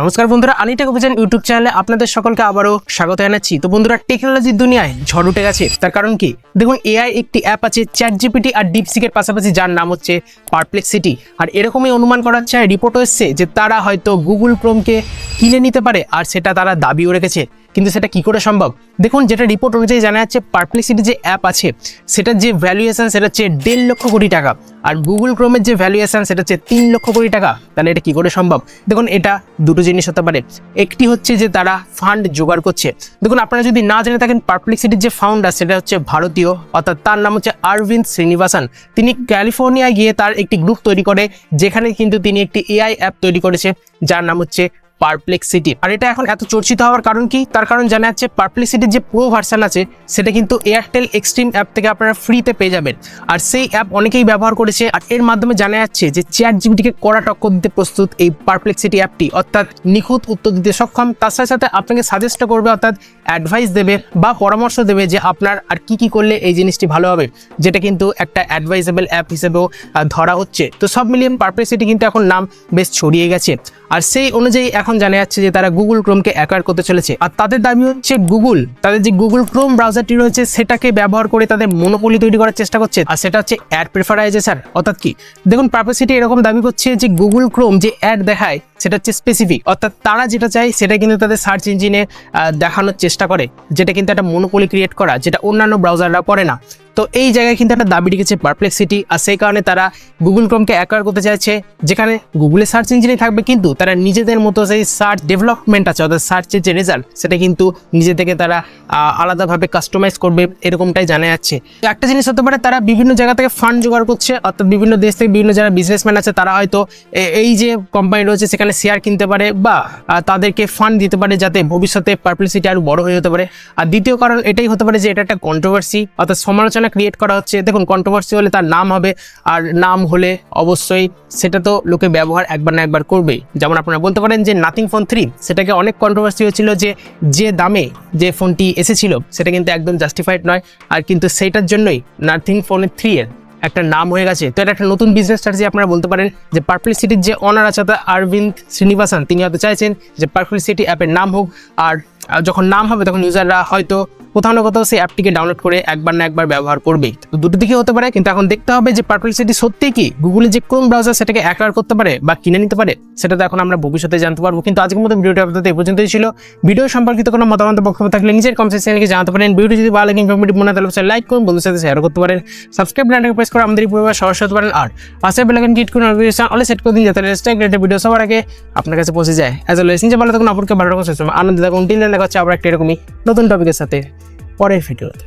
নমস্কার বন্ধুরা আনিটেক অভিযান ইউটিউব চ্যানেলে আপনাদের সকলকে আবারও স্বাগত জানাচ্ছি। তো বন্ধুরা টেকনোলজির দুনিয়ায় ঝড় উঠে গেছে। তার কারণ কি? দেখুন এআই একটি অ্যাপ আছে চ্যাট জিপিটি আর ডিপসিকের পাশাপাশি যার নাম হচ্ছে পারপ্লেক্সিটি আর এরকমই অনুমান করা হচ্ছে রিপোর্ট এসছে যে তারা হয়তো গুগল ক্রোমকে কিনে নিতে পারে, আর সেটা তারা দাবিও রেখেছে। কিন্তু সেটা কি করে সম্ভব? দেখুন, যেটা রিপোর্ট অনুযায়ী জানা যাচ্ছে পারপ্লেক্সিটি যে অ্যাপ আছে, সেটার যে ভ্যালুয়েশন সেটা হচ্ছে দেড় লক্ষ কোটি টাকা। আর গুগল ক্রোমের যে ভ্যালুয়েশন সেটা হচ্ছে তিন লক্ষ কোটি টাকা। তাহলে এটা কি করে সম্ভব? দেখুন, এটা দুটো জিনিস হতে পারে। একটি হচ্ছে যে তারা ফান্ড জোগাড় করছে। দেখুন, আপনারা যদি না জেনে থাকেন পারপ্লেক্সিটির যে ফাউন্ডার সেটা হচ্ছে ভারতীয়, অর্থাৎ তার নাম হচ্ছে অরবিন্দ শ্রীনিবাসন তিনি ক্যালিফোর্নিয়ায় গিয়ে তার একটি গ্রুপ তৈরি করে, যেখানে কিন্তু তিনি একটি এআই অ্যাপ তৈরি করেছে, যার নাম হচ্ছে পারপ্লেক্সিটি আর এটা এখন এত চর্চিত হওয়ার কারণ কি? তার কারণ জানা যাচ্ছে পারপ্লেক্সিটির যে প্রো ভার্সন আছে, সেটা কিন্তু এয়ারটেল এক্সট্রিম অ্যাপ থেকে আপনারা ফ্রিতে পেয়ে যাবেন। আর সেই অ্যাপ অনেকেই ব্যবহার করেছে, আর এর মাধ্যমে জানা যাচ্ছে যে চ্যাট জিবিটিকে কড়া টক্কর দিতে প্রস্তুত এই পারপ্লেক্সিটি অ্যাপটি অর্থাৎ নিখুঁত উত্তর দিতে সক্ষম, তার সাথে সাথে আপনাকে সাজেস্ট করবে, অর্থাৎ অ্যাডভাইস দেবে বা পরামর্শ দেবে যে আপনার আর কি কি করলে এই জিনিসটি ভালো হবে, যেটা কিন্তু একটা অ্যাডভাইজেবল অ্যাপ হিসেবেও ধরা হচ্ছে। তো সব মিলিয়ে পারপ্লেক্সিটি কিন্তু এখন নাম বেশ ছড়িয়ে গেছে। আর সেই অনুযায়ী এখন জানা যাচ্ছে যে তারা গুগল ক্রোমকে অ্যাকোয়ার করতে চলেছে। আর তাদের দাবি হচ্ছে গুগল তাদের যে গুগল ক্রোম ব্রাউজারটি রয়েছে, সেটাকে ব্যবহার করে তাদের মনোপলি তৈরি করার চেষ্টা করছে। আর সেটা হচ্ছে অ্যাড প্রেফারাইজেশন অর্থাৎ কি? দেখুন পারপ্লেক্সিটি এরকম দাবি করছে যে গুগল ক্রোম যে অ্যাড দেখায়, সেটা হচ্ছে স্পেসিফিক অর্থাৎ তারা যেটা চায়, সেটা কিন্তু তাদের সার্চ ইঞ্জিনে দেখানোর চেষ্টা করে, যেটা কিন্তু একটা মনোপলি ক্রিয়েট করা, যেটা অন্যান্য ব্রাউজাররা করে না। তো এই জায়গায় কিন্তু একটা দাবি রেখেছে পারপ্লেক্সিটি আর সেই কারণে তারা গুগল ক্রোমকে অ্যাকোয়ার করতে চাইছে, যেখানে গুগলের সার্চ ইঞ্জিনে থাকবে, কিন্তু তারা নিজেদের মতো সেই সার্চ ডেভেলপমেন্ট আছে, অর্থাৎ সার্চের যে রেজাল্ট সেটা কিন্তু নিজে থেকে তারা আলাদাভাবে কাস্টমাইজ করবে, এরকমটাই জানা যাচ্ছে। তো একটা জিনিস হতে পারে, তারা বিভিন্ন জায়গা থেকে ফান্ড জোগাড় করছে, অর্থাৎ বিভিন্ন দেশ থেকে বিভিন্ন যারা বিজনেসম্যান আছে, তারা হয়তো এই যে কোম্পানি রয়েছে, সেখানে শেয়ার কিনতে পারে, বা তাদেরকে ফান্ড দিতে পারে, যাতে ভবিষ্যতে পারপ্লেক্সিটি আরও বড় হয়ে যেতে পারে। আর দ্বিতীয় কারণ এটাই হতে পারে যে, এটা একটা কন্ট্রোভার্সি অর্থাৎ সমালোচনা ক্রিয়েট করা হচ্ছে। দেখুন কন্ট্রোভার্সি হলে তার নাম হবে, আর নাম হলে অবশ্যই সেটা তো লোকে ব্যবহার একবার না একবার করবেই। যেমন আপনারা বলতে পারেন যে নাথিং ফোন থ্রি সেটাকে অনেক কন্ট্রোভার্সি হয়েছিল যে যে দামে যে ফোনটি এসেছিল, সেটা কিন্তু একদম জাস্টিফাইড নয়। আর কিন্তু সেইটার জন্যই নাথিং ফোনের থ্রি এর একটা নাম হয়ে গেছে। তো এটা একটা নতুন বিজনেস স্ট্র্যাটেজি আপনারা বলতে পারেন যে পার্পল সিটির যে অনার আছে অর্থাৎ অরবিন্দ শ্রীনিবাসন তিনি হয়তো চাইছেন যে পার্পল সিটি অ্যাপের নাম হোক। আর যখন নাম হবে, তখন ইউজাররা হয়তো কোথাও না কোথাও সেই অ্যাপটিকে ডাউনলোড করে একবার না একবার ব্যবহার করবেই। তো দুটো দিকে হতে পারে, কিন্তু এখন দেখতে হবে যে পার্পল সিটি সত্যি কি? গুগলে যে ক্রোম ব্রাউজার সেটাকে অ্যাকোয়ার করতে পারে বা কিনে নিতে পারে, সেটা তো এখন আমরা ভবিষ্যতে জানতে পারব। কিন্তু আজকের মতো ভিডিওটা আপনাদের এই পর্যন্তই ছিল। ভিডিও সম্পর্কিত কোনো মতামত বক্তব্য থাকলে নিজের কমেন্ট সেকশনে জানাতে পারেন। ভিডিও যদি ভালো লাগে ইনফরমেটিভ মনে তাহলে লাইক করুন, বন্ধুদের সাথে শেয়ার করতে পারেন। সাবস্ক্রাইব বাটনটাকে প্রেস করে আমাদের পরিবার সহজ হতে পারেন। আর পাশে বেলাকেন ক্লিক করে নোটিফিকেশন অলে সেট করে দিন, যাতে রেস্টাইক রেটে ভিডিও সবার আগে আপনার কাছে পৌঁছে যায়। অ্যাজ ওয়েল নিজে ভালো থাকুন আপনাকে ভালো সুস্থ আনন্দ থাকুন দিন দেখা হচ্ছে আবার একটা এরকমই নতুন টপিকের সাথে পরের ভিডিওতে।